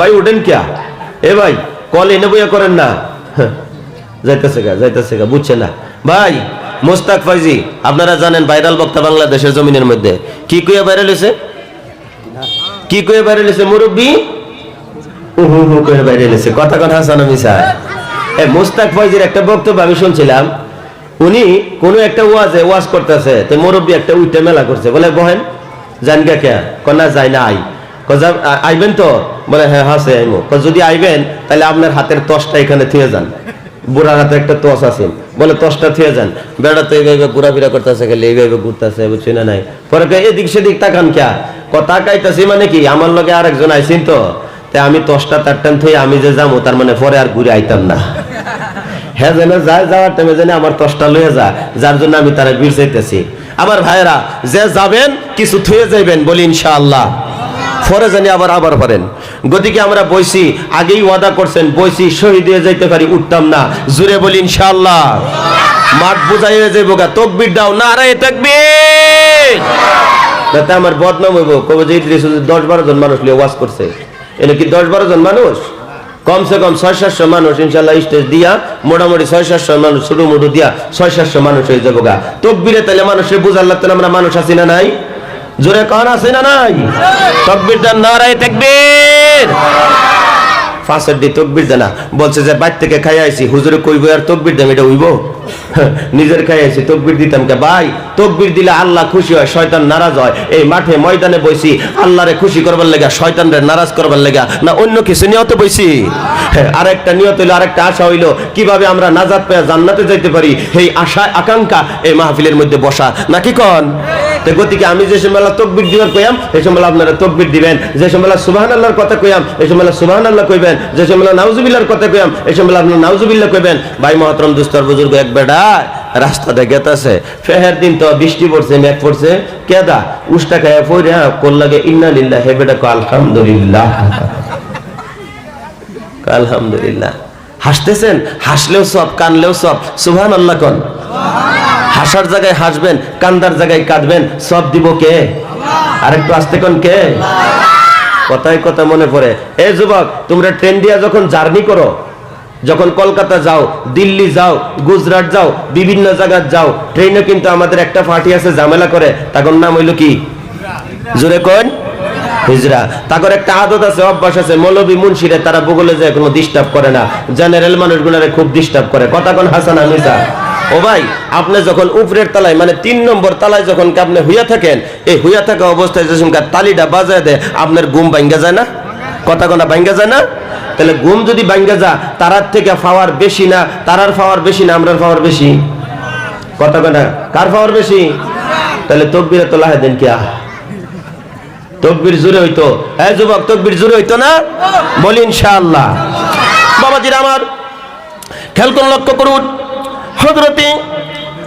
ভাই উঠেন কিয়া? এ ভাই কল এনে বইয়া করেন না। হ্যাঁ, যাইতেছে গা যাইতেছে গা বুঝছে না। ভাই মোস্তাক ফাইজি আপনারা জানেন ভাইরাল বক্তা বাংলাদেশের জমিনের মধ্যে। কি কইয়া ভাইরাল হয়েছে কি কইয়া ভাইরাল হয়েছে মুরব্বী? উহু হু করে ভাইরাল হয়েছে কথা কথা হাসান মিসা এ মোস্তাক ফাইজির একটা বক্তব্য আমি শুনছিলাম। উনি কোন একটা ওয়াজে ওয়াজ করতেছে তো মুরব্বী একটা উইটা মেলা করছে। বলে বহেন জান গে কে কন্যা যায় না আই আইবেন তো? বলে হ্যাঁ হাসে আইমো। যদি আইবেন তাহলে আপনার হাতের তসটা এখানে থুয়ে যান। বুড়ার হাতে একটা তস আছে। বলে, তসটা থুয়ে যান। বেড়া তো এইভাবে ঘোরাফেরা করতেছে, খালি এইভাবে ঘুরতেছে বুঝছি না নাই। পরে এদিক সেদিক তাকান কে কথা কাইতাছি মানে কি? আমার লগে আরেকজন আইসিন তো। তাই আমি তসটা তার টান থুয়ে আমি যে যাব তার মানে পরে আর ঘুরে আইতাম না। হ্যাঁ যেন যায়, যাওয়ার টাইমে যেন আমার তসটা লয়ে যা যার জন্য আমি তারা বীর চাইতেছি। আমার ভাইয়েরা, যে যাবেন, কিছু থুয়ে যাইবেন, বলি, ইনশাআল্লাহ। পরে জানি আবার আবার পারেন। গতিকে আমরা বইছি, আগেই ওয়াদা করছেন, বইছি, শহীদ হয়ে যাইতে পারি, উঠতাম না। জুড়ে বলি ইনশাল্লাহ মাঠ বুঝাই হয়ে যাইব গা, তকবির দাও না রে তকবির। যাতে আমার বদনাম হইব কবে যে দশ বারো জন মানুষ লিয়ে ওয়াজ করছে। এনে কি দশ বারো জন মানুষ? কমসে কম ছয়, সাতশো মানুষ ইনশাল্লাহ স্টেজ দিয়া, মোটামুটি ছয়, সাতশো মানুষ ছোট মোটো দিয়া ছয়, সাতশো মানুষ হয়ে যাব গা। তকবিরে তাহলে মানুষের বুঝার লাগতো আমরা মানুষ আছি না নাই? জোরে কন আছে না নাই? তকবির দান নারায় তাকবীর। ফাঁসের দিয়ে তকবির দেনা। বলছে যে, বাইর থেকে খাই আইছি। হুজুরে কইব আর তকবির দাম এটা হইব নিজের খাই আইছি, তকবির দিতাম কে? ভাই, তকবির দিলে আল্লাহ খুশি হয়, শয়তান নারাজ হয়। এই মাঠে ময়দানে বইছি, আল্লাহরে খুশি করবার লেগা, শয়তানরে নারাজ করবার লেগা। না, অন্য কিছু নিয়তে বইছি? আরেকটা নিয়ত হইল, আরেকটা আশা হইল, কীভাবে আমরা নাজাত পেয়ে জান্নাতে যাইতে পারি? এই আশা আকাঙ্ক্ষা এই মাহফিলের মধ্যে বসা। নাকি কন? গতিকে আমি যে সময় তকবির দিবার কইয়াম, এই সময় আপনারা তকবির দিবেন। যে সময় সুবাহান আল্লাহর কথা কইয়াম, এই সময় সুবাহান আল্লাহ কইবেন। যে সময় নাউজুবিল্লাহর কথা কইয়াম, এই সময় আপনার নাউজুবিল্লাহ কইবেন। ভাই মহতরম দুস্তর বুজুর্গ এক বেটা রাস্তাতে গেতাছে। ফেহের দিন তো বৃষ্টি পড়ছে, মেঘ পড়ছে। কেদা? উষ্টা খায় পড়ে কোন লাগে, ইন্না লিল্লাহ হে বেটা আলহামদুলিল্লাহ। আলহামদুলিল্লাহ। হাসতেছেন? হাসলেও সব, কানলেও সব। সুবহান আল্লাহ কন। হাসার জায়গায় হাসবেন, কান্দার জায়গায় কাঁদবেন। সব দিব কে? আরেকটু আসতে কোন কে? কথায় কথা মনে পড়ে। এ যুবক, তোমরা ট্রেন দিয়া যখন জার্নি করো, যখন কলকাতা যাও, দিল্লি যাও, গুজরাট যাও, বিভিন্ন জায়গা যাও ট্রেনে কিন্তু আমাদের একটা পার্টি আছে, ঝামেলা করে। তখন নাম হইল কি? জোরে কোন? হিজরা। তারপর একটা আদত আছে, অভ্যাস আছে, মৌলবী মুন্সিরে তারা ভূগোলে যায়, কোনো ডিস্টার্ব করে না। জেনারেল মানুষগুলারে খুব ডিস্টার্ব করে। কথা কোন হাসান আমিজা ও ভাই, আপনি যখন উপরের তলায় মানে তিন নম্বর তলায় যখন আপনি হুইয়া থাকেন, এই হুইয়া থাকা অবস্থায় যখন তালিটা বাজায় দেয়, আপনার ঘুম ভাঙ্গা যায় না? কথা কোনা ভাঙ্গা যায় না? তাহলে ঘুম যদি ভাঙ্গা যা তারার থেকে পাওয়ার বেশি না, তারার পাওয়ার বেশি না, আমরার পাওয়ার বেশি? কথা কোনা, কার পাওয়ার বেশি? তাহলে তকবিরে তো লাহে দেন কি তকবির জুড়ে হইতো। হ্যাঁ যুবক, তকবির জুড়ে হইতো না? বলি ইনশাআল্লাহ। বাবাজির আমার, খেয়াল করুন লক্ষ্য করুন। হযরতে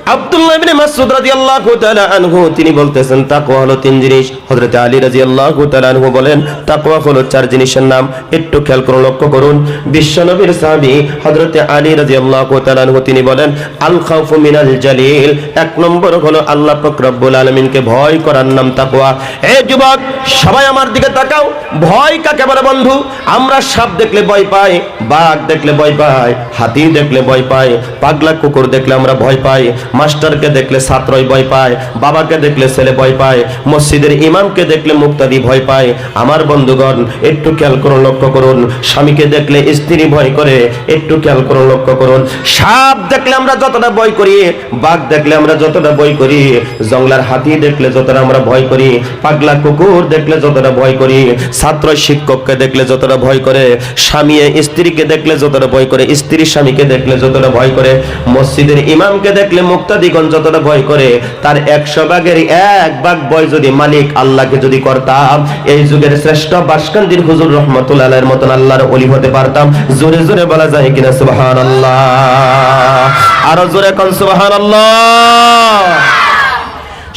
আব্দুল্লাহ ইবনে মাসউদ রাদিয়াল্লাহু তাআলা আনহু, তিনি বলতেছেন, তাকওয়া হলো তিন জিনিস। হযরতে আলী রাদিয়াল্লাহু তাআলা আনহু বলেন, তাকওয়া হলো চার জিনিসের নাম। একটু খেয়াল লক্ষ্য করুন। বিশ্বনবীর সাহাবী হযরতে আলী রাদিয়াল্লাহু তাআলা আনহু, তিনি বলেন আল খাউফু এক নম্বর হলো আল্লাহ পাক রব্বুল আলামিনকে ভয় করার নাম তাকওয়া। এ যুবক, সবাই আমার দিকে তাকাও, ভয় কাকে বলে বন্ধু? আমরা সাপ দেখলে ভয় পাই। বাঘ দেখলে ভয় পাই হাতি দেখলে ভয় পাই পাগলা কুকুর দেখলে আমরা ভয় পাই, মাস্টারকে দেখলে ছাত্রই ভয় পায়, বাবাকে দেখলে ছেলে ভয় পায়, মসজিদের ইমামকে দেখলে মুক্তাদি ভয় পায়। আমার বন্ধুগণ, একটু খেয়াল করুন, লক্ষ্য করুন, স্বামীকে দেখলে স্ত্রী ভয় করে, একটু খেয়াল করুন, লক্ষ্য করুন। সাপ দেখলে আমরা যতটা ভয় করি, বাঘ দেখলে আমরা যতটা ভয় করি, জঙ্গলার হাতি দেখলে যতটা আমরা ভয় করি, পাগলা কুকুর দেখলে যতটা ভয় করি, ছাত্র শিক্ষককে দেখলে যতটা ভয় করে, স্বামী, স্ত্রীকে দেখলে যতটা ভয় করে স্ত্রী স্বামীকে দেখলে যতটা ভয় করে, মসজিদের ইমামকে দেখলে মুক্তাদিগণ যতটা ভয় করে, তার একশো ভাগের এক ভাগ ভয় যদি মালিক আল্লাহকে যদি করতাম। এই যুগের শ্রেষ্ঠ বাসকান্দির হুজুর রহমতুল্লাহ মতন আল্লাহর অলি হতে পারতাম। জোরে জোরে বলা যায় কিনা সুবাহান আরও জোরে কন সুবাহান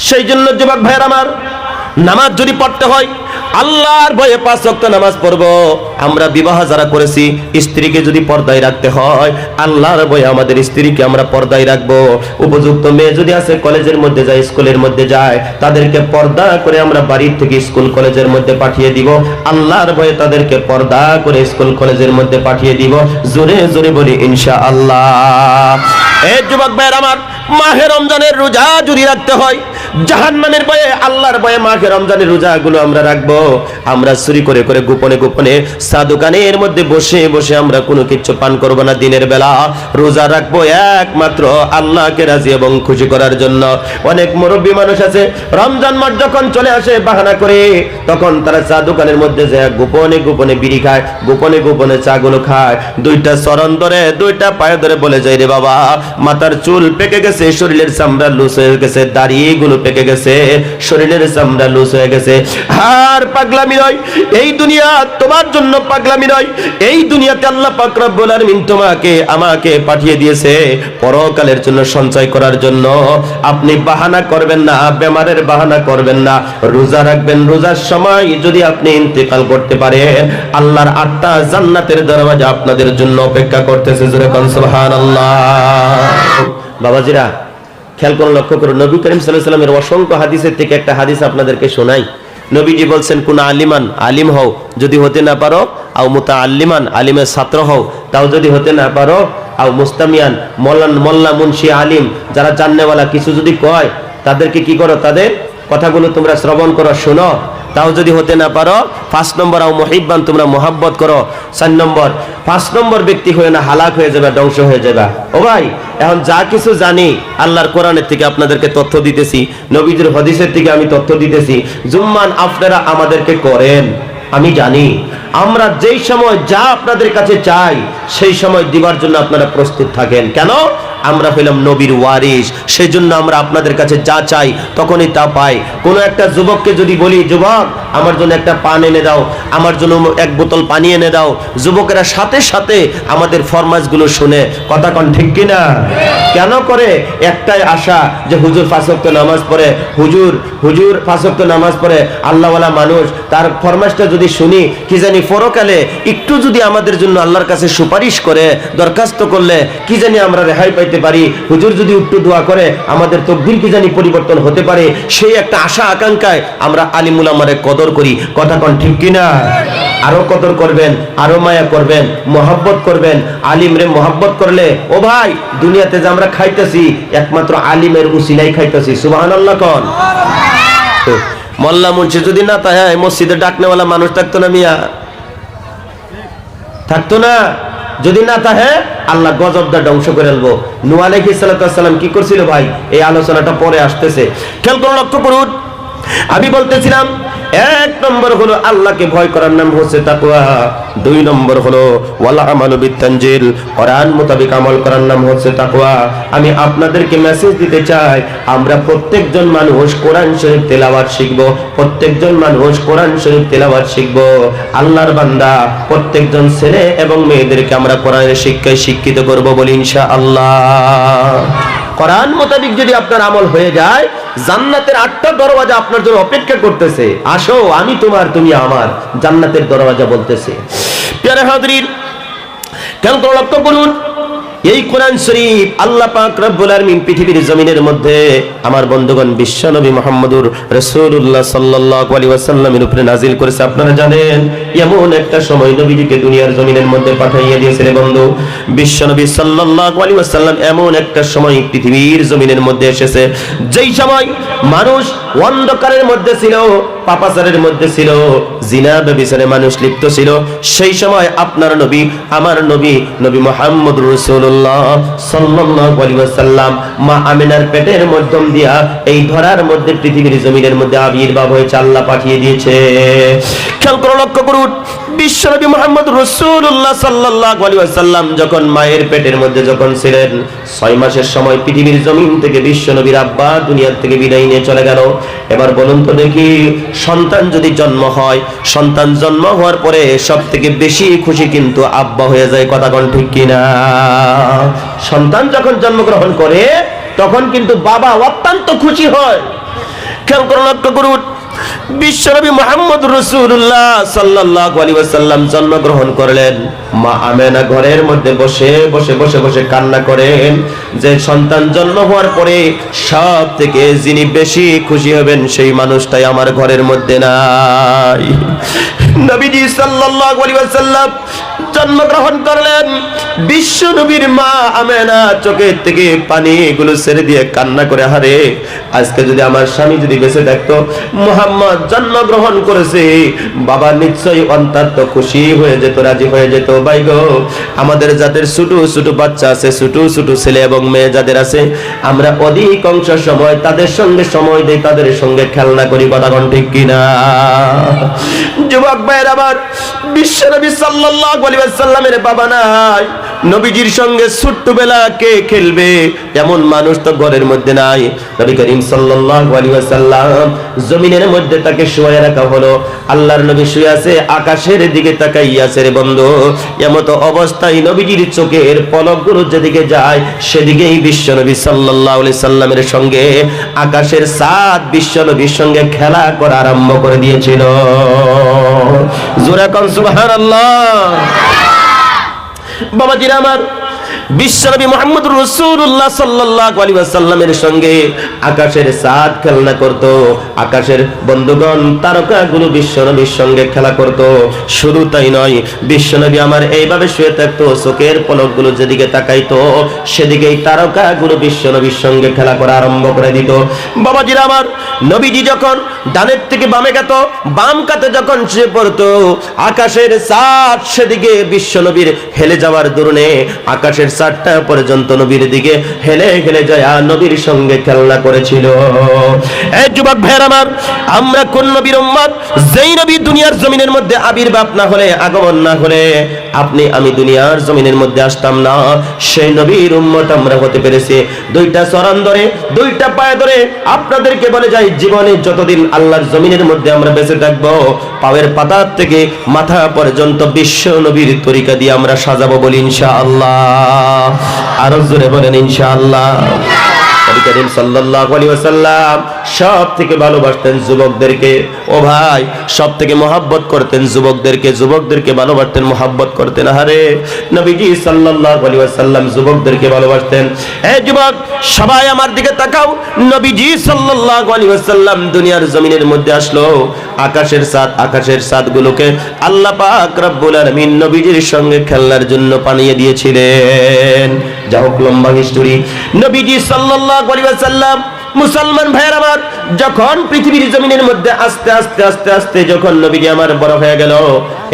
সেই জন্য যুবক ভাইয়ের আমার নামাজ যদি পড়তে হয়, আল্লাহর ভয়ে পাঁচ ওয়াক্ত নামাজ পড়ব। আমরা বিবাহ যারা করেছি, স্ত্রীকে যদি পর্দায় রাখতে হয়, আল্লাহর ভয়ে আমাদের স্ত্রীকে আমরা পর্দায় রাখব। উপযুক্ত মেয়ে যদি আছে, কলেজের মধ্যে যায়, স্কুলের মধ্যে যায়, তাদেরকে পর্দা করে আমরা বাড়ির থেকে স্কুল কলেজের মধ্যে পাঠিয়ে দিব। আল্লাহর ভয়ে তাদেরকে পর্দা করে স্কুল কলেজের মধ্যে পাঠিয়ে দিব। জোরে জোরে বলি ইনশা আল্লাহ এ যুবক ভাইয়ের আমার, মাহে রমজানের রোজা জুড়ি রাখতে হয় জাহান্নামের ভয়ে, আল্লাহর ভয়ে মাহে রমজানের রোজাগুলো আমরা রাখব। আমরা চুরি করে করে গোপনে গোপনে চা দোকানের মধ্যে বসে বসে আমরা কোনো কিছু পান করব না দিনের বেলা। রোজা রাখব একমাত্র আল্লাহকে রাজি এবং খুশি করার জন্য। অনেক মুরব্বী মানুষ আছে, রমজান মাস যখন চলে আসে বাহানা করে, তখন তারা চা দোকানের মধ্যে যায়, গোপনে গোপনে বিড়ি খায়, গোপনে গোপনে চা গুলো খায়। দুইটা চরণ ধরে, দুইটা পায়ে ধরে বলে যায় রে বাবা, মাথার চুল পেকে গেছে, শরীরের চামড়া লুজ হয়ে গেছে দাড়ি গুলো পেকে গেছে, শরীরের চামড়া লুজ হয়ে গেছে। আর পাগলামি নয়, এই দুনিয়া তোমার জন্য পাগলামি নয়, এই দুনিয়াতে আল্লাহ পাক রব্বুল আলামিন তোমাকে, আমাকে পাঠিয়ে দিয়েছে পরকালের জন্য সঞ্চয় করার জন্য। আপনি বাহানা করবেন না, বেমারের বাহানা করবেন না, রোজা রাখবেন। রোজার সময় যদি আপনি ইন্তেকাল করতে পারেন, আল্লাহর আটটা জান্নাতের দরওয়াজা আপনাদের জন্য অপেক্ষা করতেছে। সুবহানাল্লাহ। বাবাজিরা খেয়াল করুন, লক্ষ্য করুন, নবী করিম সাল্লাল্লাহু সাল্লামের অসংখ্য হাদিসের থেকে একটা হাদিস আপনাদেরকে শোনাই। নবীজি বলছেন, কোন আলিমান, আলিম হও, যদি হতে না পারো, আও মুতা আলিমান আলিমের ছাত্র হও, তাও যদি হতে না পারো, আও মুস্তামিয়ান মল্লান মোল্লা মুন্সি আলিম, যারা জাননেওয়ালা কিছু যদি কয়, তাদেরকে কি করো, তাদের কথাগুলো তোমরা শ্রবণ করো, শোনো। তাও যদি হতে না পারো পাঁচ নম্বর আও মহিব্বান তোমরা মোহাব্বত করো। চার নম্বর পাঁচ নম্বর ব্যক্তি হয়ে না হালাক হয়ে যাবে, ধ্বংস হয়ে যাবে। ও ভাই, এখন যা কিছু জানি, আল্লাহর কোরআনের থেকে আপনাদেরকে তথ্য দিতেছি, নবীদের হদিসের থেকে আমি তথ্য দিতেছি। জুম্মান আপনারা আমাদেরকে করেন, আমি জানি। আমরা যেই সময় যা আপনাদের কাছে চাই, সেই সময় দিবার জন্য আপনারা প্রস্তুত থাকেন। কেন? আমরা হইলাম নবীর ওয়ারিস সেই জন্য আমরা আপনাদের কাছে যা চাই তখনই তা পাই। কোনো একটা যুবককে যদি বলি, যুবক, আমার জন্য একটা পান এনে দাও, আমার জন্য এক বোতল পানি এনে দাও। যুবকেরা সাথে সাথে আমাদের ফরমাসগুলো শুনে, কথা কন ঠিক কিনা? কেন করে? একটাই আশা যে হুজুর ফাঁসক্ত নামাজ পড়ে, হুজুর হুজুর ফাঁসক্ত নামাজ পড়ে, আল্লাহওয়ালা মানুষ, তার ফরমাসটা যদি শুনি, কি জানি পরকালে একটু যদি আমাদের জন্য আল্লাহর কাছে সুপারিশ করে, দরখাস্ত করলে, কি জানি আমরা রেহাই পাইতে পারি। হুজুর যদি একটু দোয়া করে, আমাদের তকদির কি জানি পরিবর্তন হতে পারে? সেই একটা আশা, আকাঙ্ক্ষায় আমরা আলিমুল আমারে কদর করি। কথা কন ঠিক কিনা? আরও কদর করবেন, আরও মায়া করবেন, মোহাব্বত করবেন। আলিম রে মোহাব্বত করলে, ও ভাই, দুনিয়াতে যে আমরা খাইতেছি, একমাত্র আলিমের উসিলাই খাইতেছি। সুবহানাল্লাহ কন। মোল্লা মুন্সি যদি না তাই মসজিদে ডাকনেওয়ালা মানুষ থাকতো না মিয়া? থাকতো না? যদি না তাহে আল্লাহ গজবদা ধ্বংস করে ফেলব। নু আলাইহিস সালাম কি করছিল ভাই? এই আলোচনাটা পরে আসতেছে। খেয়াল করে লক্ষ্য করুন আমি বলতেছিলাম, এক নম্বর হলো আল্লাহকে ভয় করার নাম হচ্ছে তাকওয়া। দুই নম্বর হলো, ওয়ালা আমালু বিতানজিল কোরআন মোতাবেক আমল করার নাম হচ্ছে তাকওয়া। আমি আপনাদেরকে মেসেজ দিতে চাই, আমরা প্রত্যেকজন মানুষ কোরআন শরীফ তেলাওয়াত শিখব, প্রত্যেকজন মানুষ কোরআন শরীফ তেলাওয়াত শিখব। আল্লাহর বান্দা, প্রত্যেকজন ছেলে এবং মেয়েদেরকে আমরা কোরআনের শিক্ষায় শিক্ষিত করব বলি ইনশাআল্লাহ। কোরআন মোতাবিক যদি আপনার আমল হয়ে যায়, জান্নাতের আটটা দরওয়াজা আপনার জন্য অপেক্ষা করতেছে। আসো, আমি তোমার, তুমি আমার, জান্নাতের দরওয়াজা বলতেছে। প্যারে হাজরিন কেন লক্ষ্য করুন এই কোরআন শরীফ আল্লাহ পাক রব্বুল আলামিন পৃথিবীর জমিনের মধ্যে আমার বন্ধুগণ বিশ্বনবী মুহাম্মদুর রাসূলুল্লাহ সাল্লাল্লাহু আলাইহি ওয়াসাল্লামের উপরে নাজিল করেছে। আপনারা জানেন, এমন একটা সময় নবীজিকে দুনিয়ার জমিনের মধ্যে পাঠাইয়া দিয়েছে রে বন্ধু। বিশ্বনবী সাল্লাল্লাহু আলাইহি ওয়াসাল্লাম এমন একটা সময় পৃথিবীর জমিনের মধ্যে এসেছে। যেই সময় মানুষ অন্ধকারের মধ্যে ছিল পাপাচারের মধ্যে ছিল জিনা ব্যবিচারে মানুষ লিপ্ত ছিল। সেই সময় আপনার নবী, আমার নবী নবী মোহাম্মদ রসুল্লাহ সাল্লাম মা আমিনার পেটের মধ্যম দিয়া এই ধরার মধ্যে পৃথিবীর জমিনের মধ্যে আবির্ভাব হয়েছে চাল্লা পাঠিয়ে দিয়েছে। খেয়াল করো, লক্ষ্য করুন। বিশ্বনবী মোহাম্মদ রসুল্লাহ সাল্লাল্লাহু আলাইহি ওয়াসাল্লাম যখন মায়ের পেটের মধ্যে যখন ছিলেন, ছয় মাসের সময় পৃথিবীর জমিন থেকে বিশ্বনবীর আব্বা দুনিয়ার থেকে বিদায় নিয়ে চলে গেল। এবার বলুন তো দেখি, সন্তান যদি জন্ম হয়, সন্তান জন্ম হওয়ার পরে সব থেকে বেশি খুশি কিন্তু আব্বা হয়ে যায় কথা কোন ঠিক কিনা? সন্তান যখন জন্মগ্রহণ করে, তখন কিন্তু বাবা অত্যন্ত খুশি হয়। খেয়াল করে লক্ষ্য করুন বিশ্বনবী মোহাম্মদ রসুল্লাহ সাল্লাহ আলী ওয়াসাল্লাম জন্মগ্রহণ করলেন। মা আমেনা ঘরের মধ্যে বসে বসে বসে বসে কান্না করেন যে সন্তান জন্ম হওয়ার পরে সব থেকে যিনি বেশি খুশি হবেন সেই মানুষটাই আমার ঘরের মধ্যে নাই। নবীজি সাল্লাহ আলী ওয়াসাল্লাম জন্মগ্রহণ করলেন। বিশ্ব নবীর মা আমেনা চোখের থেকে পানি এগুলো ছেড়ে দিয়ে কান্না করে হারে আজকে যদি আমার স্বামী যদি বেঁচে থাকতো, মোহাম্মদ জন্মগ্রহণ করেছে, বাবা নিশ্চয়ই অন্তত খুশি হয়ে যেত, রাজি হয়ে যেত। ভাই গো, আমাদের যাদের ছোট ছোট বাচ্চা আছে, ছোট ছোট ছেলে এবং মেয়ে যাদের আছে, আমরা অধিকাংশ সময় তাদের সঙ্গে সময় দেই, তাদের সঙ্গে খেলনা করি, কথা ঠিক কিনা? যুবক ভাইয়ের আবার বিশ্বনবী সাল্লাল্লাহু আলাইহি ওয়াসাল্লামের বাবা নাই। নবীজির সঙ্গে ছোট্টবেলা কে খেলবে? এমন মানুষ তো ঘরের মধ্যে নাই। নবী করিম ওয়াসাল্লাম জমিনের মধ্যে তাকে শুয়ে রাখা হলো। আল্লাহর নবী শুয়ে আছে, আকাশের দিকে তাকাইয়া আছে রে বন্ধু। এমত অবস্থায় নবীজির চোখের পলকগুলো যেদিকে যায়, সেদিকেই বিশ্ব নবী আলাইহি সাল্লামের সঙ্গে, আকাশের সাত বিশ্ব নবীর সঙ্গে খেলা করা আরম্ভ করে দিয়েছিল। জোরে কন সুবহানাল্লাহ। বাবাজিরা আমার, বিশ্বনবী মোহাম্মদ রসুল্লাহ সাল্লাহ আলী সাল্লামের সঙ্গে আকাশের সাদ খেলনা করত, আকাশের বন্ধুগণ তারকাগুলো বিশ্বনবীর সঙ্গে খেলা করত। শুধু তাই নয়, বিশ্বনবী আমার এইভাবে শুয়ে থাকতো, চোখের পলকগুলো যেদিকে তাকাইতো, সেদিকেই তারকাগুলো বিশ্বনবীর সঙ্গে খেলা করা আরম্ভ করে দিত। বাবাজিরা আমার, নবীজি যখন ডানের থেকে বামে গেত, বাম কাতে যখন সে পড়তো, আকাশের সাত সেদিকে বিশ্ব নবীর হেলে যাওয়ার দরুনে আকাশের সাতটা পর্যন্ত নবীর দিকে হেলে হেলে যায় নবীর সঙ্গে খেলনা করেছিল। এই যুবক আমার, আমরা কোন নবীর যেই নবী দুনিয়ার জমিনের মধ্যে আবির্ভাব না হলে, আগমন না হলে আপনি, আমি দুনিয়ার জমিনের মধ্যে আসতাম না। সেই নবীর উম্মত আমরা হতে পেরেছি। দুইটা চরণ ধরে, দুইটা পায়ে ধরে আপনাদেরকে বলে যাই, জীবনে যতদিন আল্লাহর জমিনের মধ্যে আমরা বেঁচে থাকব পায়ের পাতার থেকে মাথা পর্যন্ত বিশ্ব নবীর তরিকা দিয়ে আমরা সাজাবো বলি ইনশাআল্লাহ। আরও জোরে বলেন ইনশাআল্লাহ। করিম সাল্লাল্লাহু আলাইহি ওয়াসাল্লাম সব থেকে ভালোবাসতেন যুবকদেরকে। ও ভাই সব থেকে মহাব্বত করতেন যুবকদেরকে যুবকদেরকে ভালোবাসতেন, মহাব্বত করতেন। আরে নবীজি সাল্লাল্লাহু আলাইহি ওয়াসাল্লাম যুবকদেরকে ভালোবাসতেন। এই যুবক, সবাই আমার দিকে তাকাও। নবীজি সাল্লাল্লাহু আলাইহি ওয়াসাল্লাম দুনিয়ার জমিনের মধ্যে আসলো। আকাশের সাত আকাশের সাতগুলোকে আল্লাহ পাক রব্বুল আলামিন নবীজির সঙ্গে খেলনার জন্য পানিয়ে দিয়েছিলেন। যা হোক লম্বা হিস্টোরি নবীজি সাল্লাল্লাহু আলাইহি ওয়াসাল্লাম মুসলমান ভাইয়ের আমার, যখন পৃথিবীর জমিনের মধ্যে আস্তে আস্তে আস্তে আস্তে যখন নবীজি আমার বড় হয়ে গেল,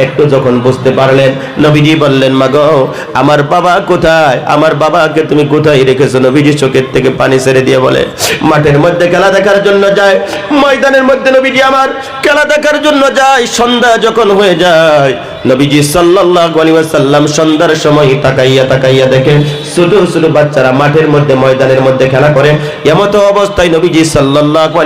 একটু যখন বুঝতে পারলেন, নবীজি বললেন, মাগো, আমার বাবা কোথায়? আমার বাবাকে তুমি কোথায় রেখেছো? নবীজি চোখের থেকে পানি ছেড়ে দিয়ে বলে, মাঠের মধ্যে খেলা দেখার জন্য যায়, ময়দানের মধ্যে নবীজি আমার খেলা দেখার জন্য যায়, সন্ধ্যা যখন হয়ে যায় নবীজি সাল্লাল্লাহু আলাইহি সন্ধ্যার সময় তাকাইয়া তাকাইয়া দেখে ছোট ছোট বাচ্চারা মাঠের মধ্যে, ময়দানের মধ্যে খেলা করে। এমত অবস্থায় নবীজি সাল্লাল্লাহু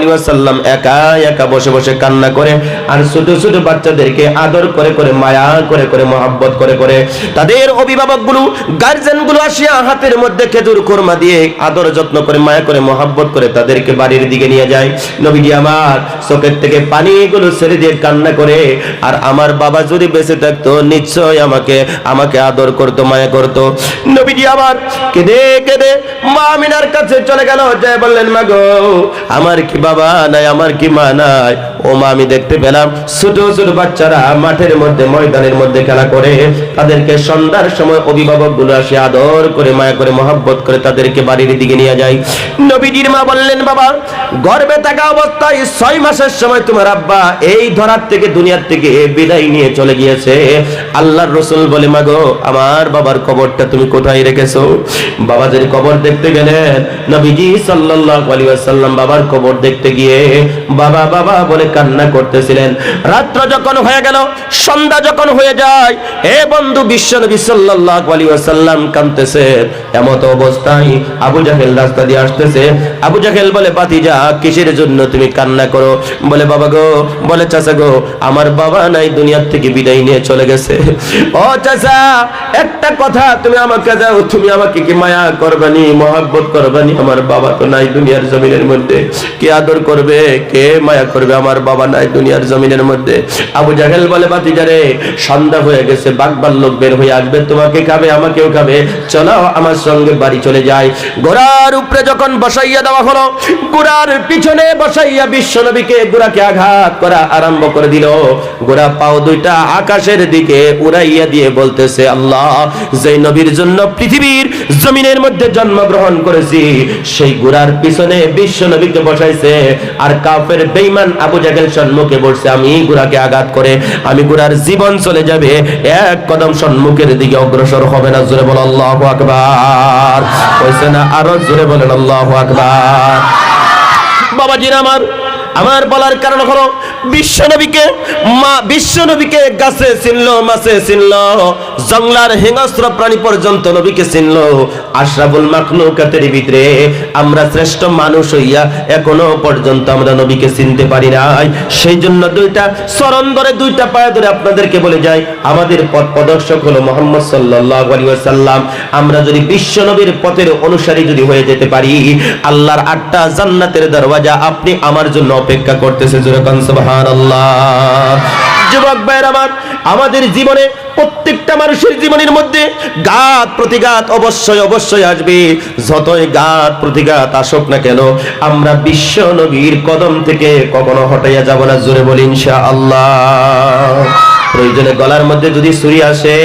একা একা বসে বসে কান্না করে আর ছোট ছোট বাচ্চাদেরকে আদর করে করে, মায়া করে করে, মহব্বত করে করে তাদের অভিভাবকগুলো গার্জেনগুলো আসিয়া হাতের মধ্যে খেজুর কোরমা দিয়ে আদর যত্ন করে, মায়া করে, মহব্বত করে তাদেরকে বাড়ির দিকে নিয়ে যায়। নবীজি আমার চোখের থেকে পানিগুলো ছেড়ে দিয়ে কান্না করে, আর আমার বাবা যদি বেঁচে থাকতো নিশ্চয় আমাকে আমাকে আদর করতো, মায়া করতো। নবীজি আবার কেঁদে কেঁদে মা আমিনার কাছে চলে গেল জয় বললেন, মা গো, আমার কি বাবা নাই, আমার কি মা নাই? ও মা, আমি দেখতে পেলাম ছোট ছোট বাচ্চারা মাঠের মধ্যে, ময়দানের মধ্যে খেলা করে। তাদেরকে সন্ধ্যার সময় অভিভাবকগুলো আসে, আদর করে, মায়া করে, মহব্বত করে তাদেরকে বাড়ির দিকে নিয়ে যায়। নবীজির মা বললেন, বাবা, গর্বে থাকা অবস্থায় ছয় মাসের সময় তোমার আব্বা এই ধরার থেকে, দুনিয়ার থেকে বিদায় নিয়ে চলে গিয়েছে। আল্লাহর রসুল বলে, মাগো, আমার বাবার কবরটা তুমি কোথায় রেখেছো? বাবাদের কবর দেখতে গেলেন, নবীজি সাল্লাল্লাহু আলাইহি ওয়াসাল্লাম বাবার কবর দেখতে গিয়ে বাবা বাবা বলে কান্না করতেছিলেন। রাত্র যখন হয়ে গেল, সন্ধ্যা যখন হয়ে যায়, এ বন্ধু বিশ্ব নবী সাল্লাল্লাহু আলাইহি ওয়াসাল্লাম কাঁদতেছে। এমত অবস্থায় আবু জাহেল রাস্তা দিয়ে আসতেছে। আবু জাহেল বলে বাতিজা কিসের জন্য তুমি কান্না করো? বলে, বাবা গো, বলে, চাচা গো, আমার বাবা নাই দুনিয়ার থেকে বিদায় নিয়ে চলে গেছে। ও চাচা, একটা কথা তুমি আমাকে দাও, তুমি আমাকে কি মায়া করবানি, মহাব্বত করবানি? আমার বাবা তো নাই দুনিয়ার জমিনের মধ্যে। কে আদর করবে, কে মায়া করবে? আমার বাবা নাই দুনিয়ার জমিনের মধ্যে। আবু জাহেল বলে বাতিজারে সন্ধ্যা হয়ে গেছে বাগবার লোক বের হয়ে আসবে। তোমাকে খাবে, আমাকেও খাবে। চলো, আমার সঙ্গে বাড়ি চলে যায় ঘোড়ার উপরে যখন বসাইয়া দেওয়া হলো ঘোড়ার পিছনে বসাইয়া বিশ্ব নবীকে ঘোড়াকে আঘাত করা আরম্ভ করে দিল। ঘোড়া পাও দুইটা আকাশের দিকে উড়াইয়া দিয়ে বলতেছে, আল্লাহ, যেই নবীর জন্য পৃথিবীর জমিনের মধ্যে জন্মগ্রহণ করেছি, সেই ঘোড়ার পিছনে বিশ্ব নবীকে বসাইছে, আর কাফের বেঈমান আবু জাহেল সম্মুখে বসছে, আমি ঘোড়াকে আঘাত করে, আমি ঘোড়ার জীবন চলে যাবে, এক কদম সম্মুখের দিকে অগ্রসর হবে না। জোরে বল, আল্লাহু আকবার। কইছে, না, আরও জোরে বলেন, আল্লাহু আকবার। বাবাজির আমার আমার বলার কারণ হলো বিশ্বনবীকে, মা বিশ্বনবীকে গাছে চিনল মাছে চিনল জংলার হিংস্র প্রাণী পর্যন্ত নবীকে চিনল আশরাফুল মাখলুকাতের ভিতরে আমরা শ্রেষ্ঠ মানুষ হইয়া এখনও পর্যন্ত আমরা নবীকে চিনতে পারি নাই। সেই জন্য দুইটা চরণ ধরে দুইটা পায়ে ধরে আপনাদেরকে বলে যাই, আমাদের পথ প্রদর্শক হলো মোহাম্মদ সাল্লাল্লাহু আলাইহি ওয়াসাল্লাম। আমরা যদি বিশ্বনবীর পথের অনুসারী যদি হয়ে যেতে পারি, আল্লাহর আটটা জান্নাতের দরওয়াজা আপনি আমার জন্য অপেক্ষা করতেছে যেরকম যুবক ভাইয়ের আমার, আমাদের জীবনে প্রত্যেকটা মানুষের জীবনের মধ্যে গাত প্রতিঘাত অবশ্যই অবশ্যই আসবে। যতই গাত প্রতিঘাত আসুক না কেন, আমরা বিশ্ব নবীর কদম থেকে কখনো হটাইয়া যাব না, জোরে বলি ইনশাআল্লাহ। প্রয়োজনে গলার মধ্যে যদি ছুরি আসে,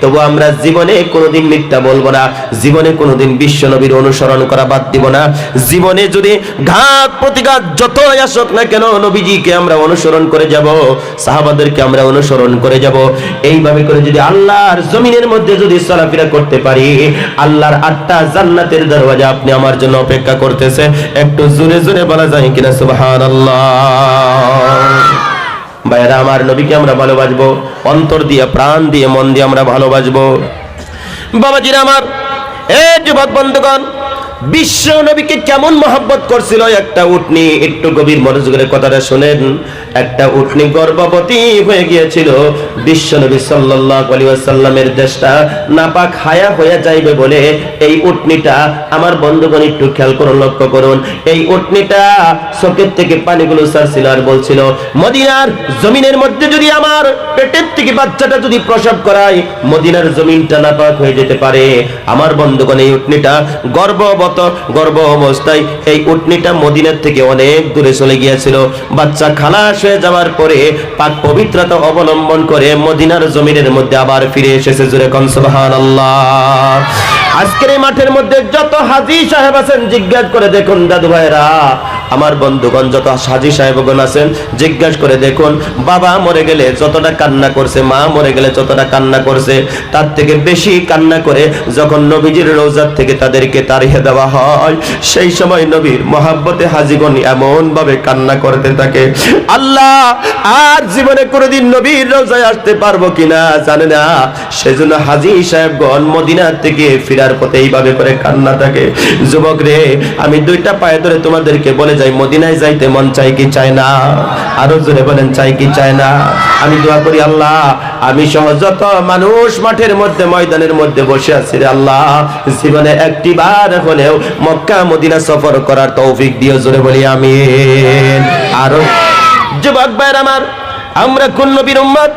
তবু আমরা জীবনে কোনোদিন মিথ্যা বলব না, জীবনে কোনোদিন বিশ্ব নবীর অনুসরণ করা বাদ দিব না। জীবনে যদি ঘাত প্রতিঘাত যতই আসুক না কেন নবীজিকে আমরা অনুসরণ করে যাব, সাহাবাদেরকে আমরা অনুসরণ করে যাব। এইভাবে করে যদি আল্লাহর জমিনের মধ্যে যদি চলাফেরা করতে পারি, আল্লাহর আটটা জান্নাতের দরওয়াজা আপনি আমার জন্য অপেক্ষা করতেছে। একটু জোরে জোরে বলা যায় কিনা, সুবহানাল্লাহ। ভাইয়েরা, আমার নবীকে আমরা ভালোবাসবো, অন্তর দিয়ে, প্রাণ দিয়ে, মন দিয়ে আমরা ভালোবাসবো। বাবাজিরা আমার, এ যুবক বন্ধুগণ বিশ্ব নবীকে কেমন মহব্বত করছিল একটা উটনি? একটু গভীর মনোযোগের কথাটা শুনেন। একটা উটনি গর্ভবতী হয়ে গিয়েছিল। বিশ্ব নবী সাল্লাল্লাহু আলাইহি ওয়াসাল্লামের দেশটা নাপাক হায়া হয়ে যাইবে বলে এই উটনিটা আমার বন্ধুগণ একটু খেয়াল করুন লক্ষ্য করুন। এই উটনিটা চোখের থেকে পানিগুলো ছাড়ছিল আর বলছিল, মদিনার জমিনের মধ্যে যদি আমার পেটের থেকে বাচ্চাটা যদি প্রসব করায়, মদিনার জমিনটা নাপাক হয়ে যেতে পারে। আমার বন্ধুগণ, এই উটনিটা গর্ভবত গর্ভ অবস্থায় এই উটনিটা মদিনার থেকে অনেক দূরে চলে গিয়েছিল। বাচ্চা খালাস হয়ে যাওয়ার পরে পাক পবিত্রতা অবলম্বন করে মদিনার জমিনের মধ্যে আবার ফিরে এসেছে জুড়ে কনসবাহ সুবহানাল্লাহ। আজকের এই মাঠের মধ্যে যত হাজি সাহেব আছেন, জিজ্ঞাসা করে দেখুন, দাদু ভাইরা আমার বন্ধুগণ যত হাজি সাহেবগণ আছেন, জিজ্ঞাসা করে দেখুন, বাবা মরে গেলে যতটা কান্না করছে, মা মরে গেলে যতটা কান্না করছে, তার থেকে বেশি কান্না করে যখন নবীজির রোজার থেকে তাদেরকে তাড়িয়ে দেওয়া হয়, সেই সময় নবীর মহাব্বতে হাজিগণ এমন ভাবে কান্না করতে থাকে, আল্লাহ, আর জীবনে কোনোদিন নবীর রোজায় আসতে পারব কিনা? জানে না। সেজন্য হাজি সাহেবগণ মদিনার থেকে ফিরার পথে এইভাবে করে কান্না থাকে। যুবক রে, আমি দুইটা পায়ে ধরে তোমাদেরকে বলে যাই, মদিনায় যাইতে মন চাই কি চায় না? আরও জোরে বলেন চাই কি চায় না? আমি দোয়া করি, আল্লাহ, আমি সহ যত মানুষ মাঠের মধ্যে, ময়দানের মধ্যে বসে আছি রে আল্লাহ। জীবনে একটি বার হলেও মক্কা, মদিনা সফর করার তৌফিক দিও, জোরে বলি আমি আরও, যুবক ভাইয়ের আমার, আমরা কোন নবীর উম্মত?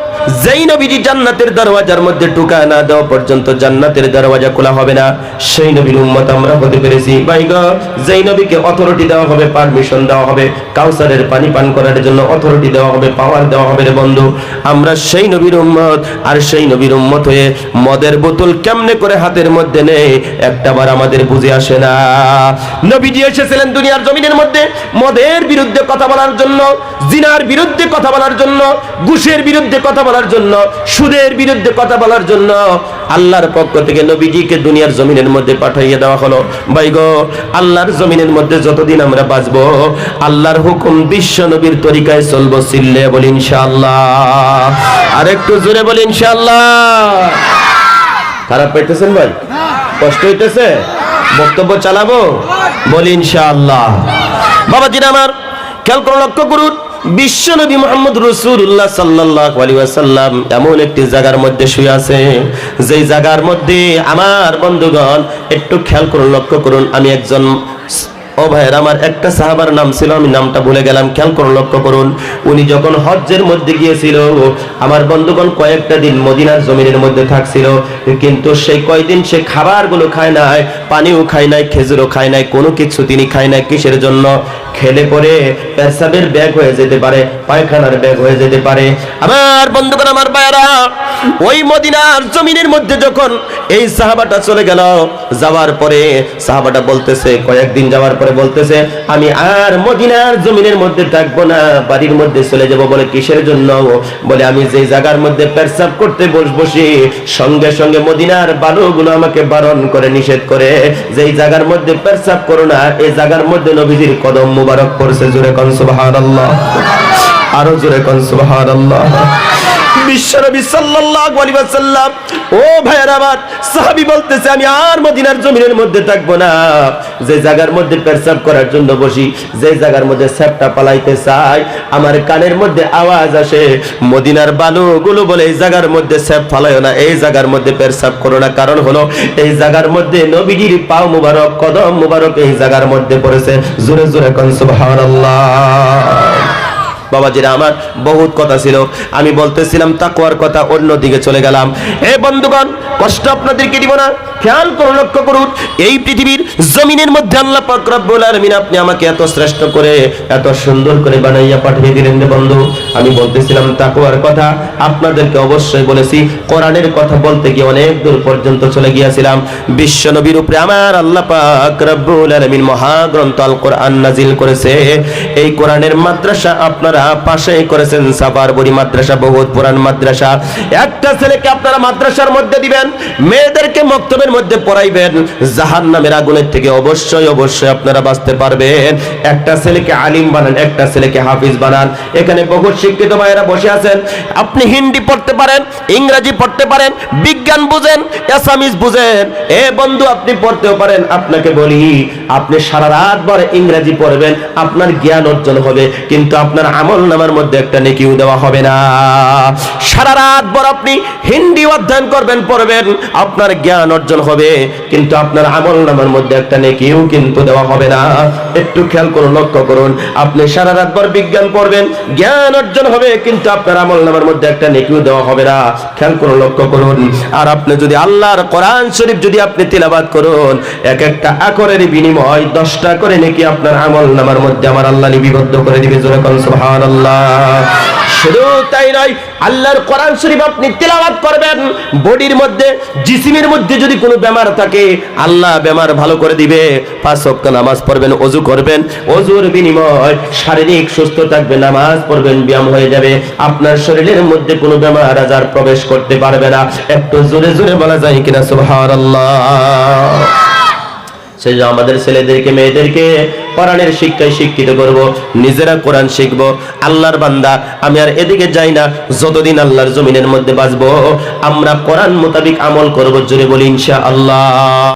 যেই নবীজি জান্নাতের দরওয়াজার মধ্যে টুকা না দেওয়া পর্যন্ত জান্নাতের দরওয়াজা খোলা হবে না। সেই নবীর উম্মত আমরা হতে পেরেছি। ভাই যেই নবীকে অথরিটি দেওয়া হবে পারমিশন দেওয়া হবে, কাউসারের পানি পান করার জন্য অথরিটি দেওয়া হবে পাওয়ার দেওয়া হবে রে বন্ধু। আমরা সেই নবীর উম্মত আর সেই নবীর উম্মত হয়ে মদের বোতল কেমনে করে হাতের মধ্যে নেই একটাবার আমাদের বুঝে আসে না। নবীজি এসেছিলেন দুনিয়ার জমিনের মধ্যে, মদের বিরুদ্ধে কথা বলার জন্য, জিনার বিরুদ্ধে কথা বলার জন্য, ঘুষের বিরুদ্ধে কথা বলার জন্য, সুদের বিরুদ্ধে কথা বলার জন্য আল্লাহর পক্ষ থেকে নবীজিকে দুনিয়ার জমিনের মধ্যে পাঠাইয়ে দেওয়া হলো। ভাই গো, আল্লাহর জমিনের মধ্যে যতদিন আমরা বাঁচবো, আল্লাহর হুকুম বিশ্ব নবীর তরিকায় চলবো সিল্লে বলি ইনশাআল্লাহ। আর একটু জোরে বলি ইনশাআল্লাহ। খারাপ পাইতেছেন ভাই? কষ্ট হইতেছে? বক্তব্য চালাবো? বলি ইনশাআল্লাহ। বাবাজির আমার, খেয়াল করে লক্ষ্য করুন। বিশ্ব নবী মোহাম্মদ রসুল্লাহ সাল্লাহ এমন একটি জায়গার মধ্যে শুয়ে আছে। যেই জায়গার মধ্যে আমার বন্ধুগণ, একটু খেয়াল করুন, লক্ষ্য করুন, আমি একজন ও ভাইয়ের, আমার একটা সাহাবার নাম ছিল, আমি নামটা ভুলে গেলাম, খেয়াল করুন, লক্ষ্য করুন। উনি যখন হজ্জের মধ্যে গিয়েছিল, আমার বন্ধুগণ কয়েকটা দিন মদিনার জমিনের মধ্যে থাকছিল, কিন্তু সেই কয়দিন সে খাবারগুলো খায় নাই, পানিও খায় নাই, খেজুরও খায় নাই, কোনো কিছু তিনি খায় নাই কিসের জন্য? খেলে পরে পেশাবের ব্যাগ হয়ে যেতে পারে, পায়খানার ব্যাগ হয়ে যেতে পারে। আমার বন্ধুগণ আমার ভাইয়েরা, ওই মদিনার জমিনের মধ্যে যখন এই সাহাবাটা চলে গেল, যাওয়ার পরে সাহাবাটা বলতেছে, কয়েকদিন যাওয়ার পরে বলতেছে, আমি আর মদিনার জমিনের মধ্যে থাকব না, বাড়ির মধ্যে চলে যাব বলে কিসের জন্য? বলে, আমি যেই জায়গার মধ্যে পেরসাব করতে বস, বসি, সঙ্গে সঙ্গে মদিনার বালুগুলো আমাকে বারণ করে, নিষেধ করে, যেই জায়গার মধ্যে পেরসাব করো না এই জায়গার মধ্যে নবীজির কদম মুবারক পড়ছে জুড়ে কনসুবাহ সুবহানাল্লাহ। আরও জোরে কন সুবহানাল্লাহ। ও আমি আর মদিনার জমিনের মধ্যে থাকব না। জায়গার মধ্যে করার জন্য বসি জায়গার মধ্যে চাই, আমার কানের মধ্যে আওয়াজ আসে। মদিনার বলে, এই জায়গার মধ্যে স্যাপ ফালাইও না, এই জায়গার মধ্যে পেশাব করো না। কারণ হলো, এই জায়গার মধ্যে নবীজির পাও মুবারক, কদম মুবারক এই জায়গার মধ্যে পড়েছে। জোরে জোরে কন সুবহানাল্লাহ। বাবাজিরা, আমার বহুত কথা ছিল। আমি বলতেছিলাম তাকুয়ার কথা অন্য দিকে চলে গেলাম। এ বন্ধুগণ কষ্ট আপনাদেরকে দিব না। খেয়াল করুন লক্ষ্য করুন, এই পৃথিবীর জমিনের মধ্যে আল্লাহ পাক রব্বুল আলামিন আপনি আমাকে এত শ্রেষ্ঠ করে, এত সুন্দর করে বানাইয়া পাঠিয়ে দিলেন রে বন্ধু। আমি বলতেছিলাম তাকুয়ার কথা আপনাদেরকে অবশ্যই বলেছি। কোরআনের কথা বলতে গিয়ে অনেক দূর পর্যন্ত চলে গিয়েছিলাম। বিশ্ব নবীর উপরে আমার আল্লাহ পাক রব্বুল আলামিন মহাগ্রন্থ আল কোরআন নাজিল করেছে। এই কোরআনের মাদ্রাসা আপনারা পাশেই করেছেন সাফার বড়ি মাদ্রাসা, বহুত পুরান মাদ্রাসা। একটা ছেলেকে আপনারা মাদ্রাসার মধ্যে দিবেন মেয়েদেরকে মক্তবের মধ্যে পড়াইবেন জাহান নামের আগুনের থেকে অবশ্যই অবশ্যই আপনারা বাঁচতে পারবেন। একটা ছেলেকে আলিম বানান, একটা ছেলেকে হাফিজ বানান। এখানে বহুত শিক্ষিত ভাইয়েরা বসে আছেন। আপনি হিন্দি পড়তে পারেন, ইংরেজি পড়তে পারেন, বিজ্ঞান বুঝেন এসামিজ বুঝেন। এ বন্ধু, আপনি পড়তেও পারেন। আপনাকে বলি, আপনি সারা রাত ভর ইংরেজি পড়বেন, আপনার জ্ঞান অর্জন হবে, কিন্তু আপনার আমল নামার মধ্যে একটা নেকিও দেওয়া হবে না। সারা রাত ভর আপনি হিন্দি অধ্যয়ন করবেন, পড়বেন আপনার জ্ঞান অর্জন হবে, কিন্তু আপনার আমল নামার মধ্যে একটা নেকিও কিন্তু দেওয়া হবে না। একটু খেয়াল করুন লক্ষ্য করুন, আপনি সারা রাত ভর বিজ্ঞান পড়বেন, জ্ঞান অর্জন হবে, কিন্তু আপনার আমল নামার মধ্যে একটা নেকিও দেওয়া হবে না। খেয়াল করুন লক্ষ্য করুন, আর আপনি যদি আল্লাহর কোরআন শরীফ যদি আপনি তিলাবাত করুন, এক একটা আকরের বিনিময় দশটা করে নাকি আপনার আমল নামার মধ্যে আমার আল্লাহ লিপিবদ্ধ করে দিবে, জোরে কোন সুবহানাল্লাহ। শুধু তাই নয়, আল্লাহর কোরআন শরীফ আপনি তেলাওয়াত করবেন, বডির মধ্যে, জিসিমের মধ্যে যদি কোনো বেমার থাকে, আল্লাহ বেমার ভালো করে দিবে। পাঁচ ওয়াক্ত নামাজ পড়বেন ওযু করবেন ওযুর বিনিময় শারীরিক সুস্থ থাকবে, নামাজ পড়বেন, ব্যায়াম হয়ে যাবে। আপনার শরীরের মধ্যে কোনো বেমার আজার প্রবেশ করতে পারবে না। একটু জোরে জোরে বলা যায় কিনা, সুবহানাল্লাহ। সেই যে আমাদের ছেলেদেরকে, মেয়েদেরকে কোরআনের শিক্ষায় শিক্ষিত করব, নিজেরা কোরআন শিখব। আল্লাহর বান্দা, আমি আর এদিকে যাই না, যতদিন আল্লাহর জমিনের মধ্যে বাঁচবো, আমরা কোরআন মোতাবিক আমল করব, জোরে বলি ইনশা আল্লাহ